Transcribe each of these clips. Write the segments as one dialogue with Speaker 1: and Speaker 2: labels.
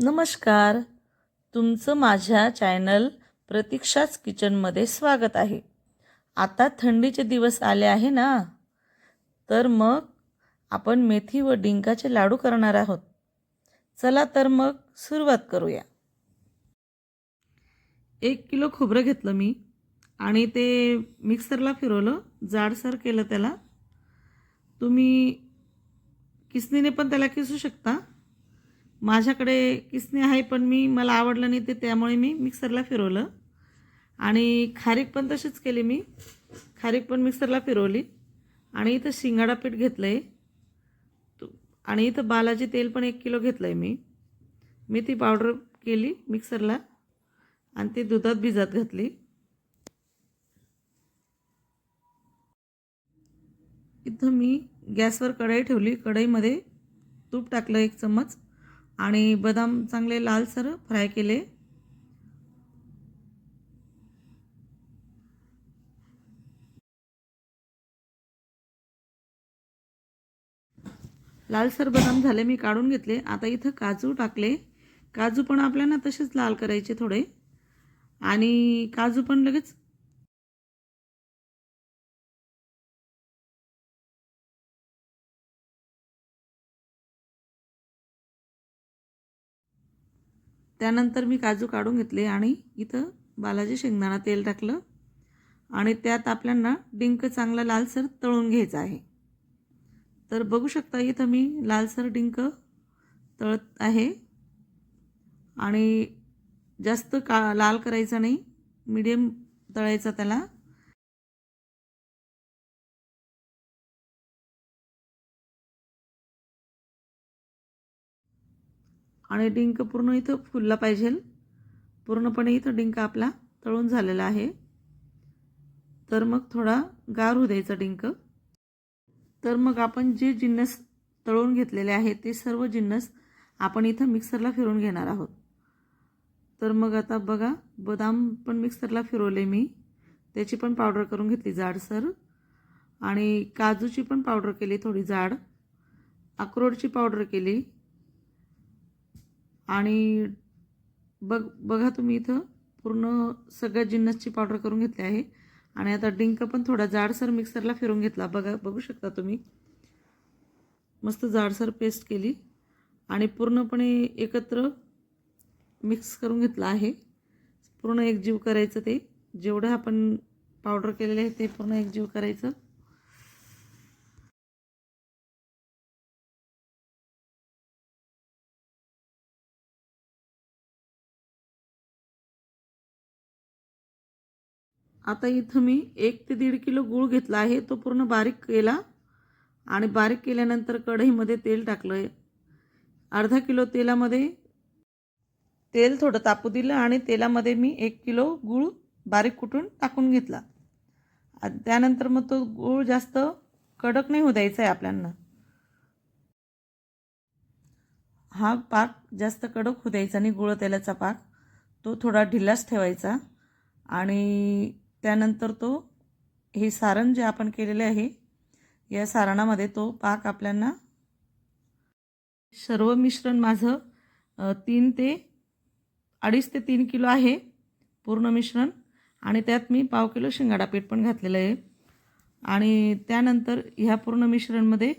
Speaker 1: नमस्कार. तुमचं माझ्या चॅनल प्रतीक्षाच किचनमध्ये स्वागत आहे. आता थंडीचे दिवस आले आहे ना? तर मग आपण मेथी व डिंकाचे लाडू करणार आहोत. चला तर मग सुरुवात करूया. एक किलो खोबरं घेतलं मी आणि ते मिक्सरला फिरवलं जाडसर केलं त्याला. तुम्ही किसनीने पण त्याला किसू शकता. माझ्याकडे किसणी आहे पण मी मला आवडलं नाही ते त्यामुळे मी मिक्सरला फिरवलं. आणि खारीक पण तशीच केली मी. खारीक पण मिक्सरला फिरवली. आणि इथं शिंगाडा पीठ घेतलं आहे आणि इथं बालाजी तेल पण एक किलो घेतलं आहे मी. मी ती पावडर केली मिक्सरला आणि ती दुधात भिजत घातली. इथं मी गॅसवर कढई ठेवली. कढईमध्ये तूप टाकलं एक चम्मच आणि बदाम चांगले लालसर फ्राय केले. लालसर बदाम झाले मी काढून घेतले. आता इथं काजू टाकले. काजू पण आपल्याला तसेच लाल करायचे थोडे. आणि काजू पण लगेच त्यानंतर मी काजू काढून घेतले आणि इथं बालाजी शेंगदाणा तेल टाकलं. आणि त्यात आपल्यांना डिंक चांगला लालसर तळून घ्यायचा आहे. तर बघू शकता इथं मी लालसर डिंक तळत आहे. आणि जास्त का लाल करायचा नाही. मीडियम तळायचा त्याला. आणि डिंक पूर्ण इथं फुलला पाहिजे. पूर्णपणे इथं डिंक आपला तळून झालेला आहे. तर मग थोडा गार होऊ द्यायचा डिंक. तर मग आपण जे जिन्नस तळून घेतलेले आहेत ते सर्व जिन्नस आपण इथं मिक्सरला फिरून घेणार आहोत. तर मग आता बघा बदाम पण मिक्सरला फिरवले मी. त्याची पण पावडर करून घेतली जाडसर. आणि काजूची पण पावडर केली थोडी जाड. अक्रोडची पावडर केली. आणि बघ बघा तुम्ही इथं पूर्ण सगळ्या जिन्नसची पावडर करून घेतली आहे. आणि आता डिंक पण थोडा जाडसर मिक्सरला फिरून घेतला. बघा बघू शकता तुम्ही. मस्त जाडसर पेस्ट केली. आणि पूर्णपणे एकत्र मिक्स करून घेतलं आहे. पूर्ण एकजीव करायचं ते. जेवढं आपण पावडर केलेलं आहे ते पूर्ण एकजीव करायचं. आता इथं मी एक ते दीड किलो गूळ घेतला आहे. तो पूर्ण बारीक केला आणि बारीक केल्यानंतर कढईमध्ये तेल टाकलं आहे अर्धा किलो तेलामध्ये तेल थोडं तापू दिलं आणि तेलामध्ये मी एक किलो गूळ बारीक कुटून टाकून घेतला. त्यानंतर मग तो गूळ जास्त कडक नाही होऊ द्यायचा आहे आपल्यांना. हा पाक जास्त कडक होऊ द्यायचा आणि गुळ तेलाचा पाक. तो थोडा ढिलाच ठेवायचा आणि त्यानंतर तो हे सारण जे आपण केलेले आहे या सारणामध्ये तो पाक आपल्याला सर्व मिश्रण माझं तीन ते अडीच ते तीन किलो आहे पूर्ण मिश्रण. आणि त्यात मी पाव किलो शिंगाडा पीठ पण घातलेलं आहे. आणि त्यानंतर ह्या पूर्ण मिश्रणमध्ये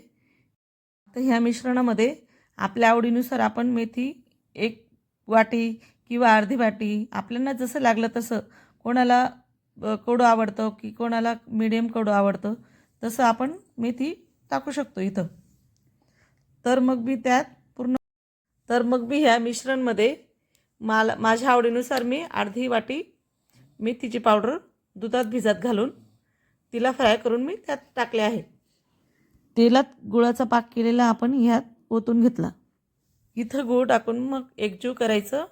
Speaker 1: तर ह्या मिश्रणामध्ये आपल्या आवडीनुसार आपण मेथी एक वाटी किंवा अर्धी वाटी आपल्याला जसं लागलं तसं कोणाला कडू आवडतं की कोणाला मिडियम कडू आवडतं तसं आपण मेथी टाकू शकतो इथं. तर मग मी त्यात पूर्ण तर मग मी ह्या मिश्रणमध्ये मला माझ्या आवडीनुसार मी अर्धी वाटी मेथीची पावडर दुधात भिजत घालून तिला फ्राय करून मी त्यात टाकले आहे. तेलात गुळाचा पाक केलेला आपण ह्यात ओतून घेतला. इथं गूळ टाकून मग एकजीव करायचं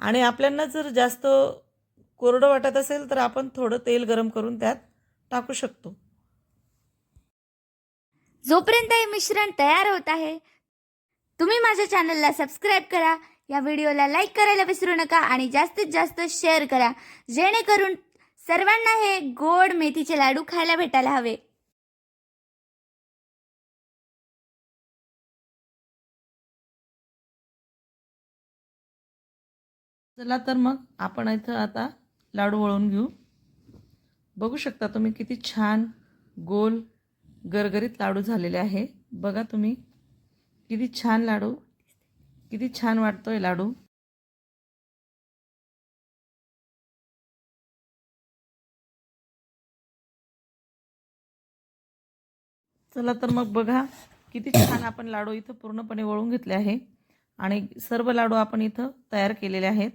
Speaker 1: आणि आपल्यांना जर जास्त कोरडं वाटत असेल तर आपण थोडं तेल गरम करून त्यात टाकू शकतो.
Speaker 2: जोपर्यंत हे मिश्रण तयार होत आहे तुम्ही माझ्या चॅनलला सबस्क्राईब करा या व्हिडिओला लाईक करायला विसरू नका आणि जास्तीत जास्त शेअर करा जेणेकरून सर्वांना हे गोड मेथीचे लाडू खायला भेटायला हवे.
Speaker 1: चला तर मग आपण इथं आता लाडू वळून घेऊ. बघू शकता तुम्ही किती छान गोल गरगरीत लाडू झालेले आहे. बघा तुम्ही किती छान लाडू किती छान वाटतो आहे लाडू. चला तर मग बघा किती छान आपण लाडू इथं पूर्णपणे वळून घेतले आहे. आणि सर्व लाडू आपण इथं तयार केलेले आहेत.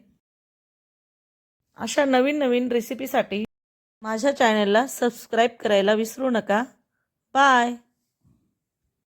Speaker 1: अशा नवीन नवीन रेसिपीसाठी माझ्या चॅनलला सबस्क्राईब करायला विसरू नका. बाय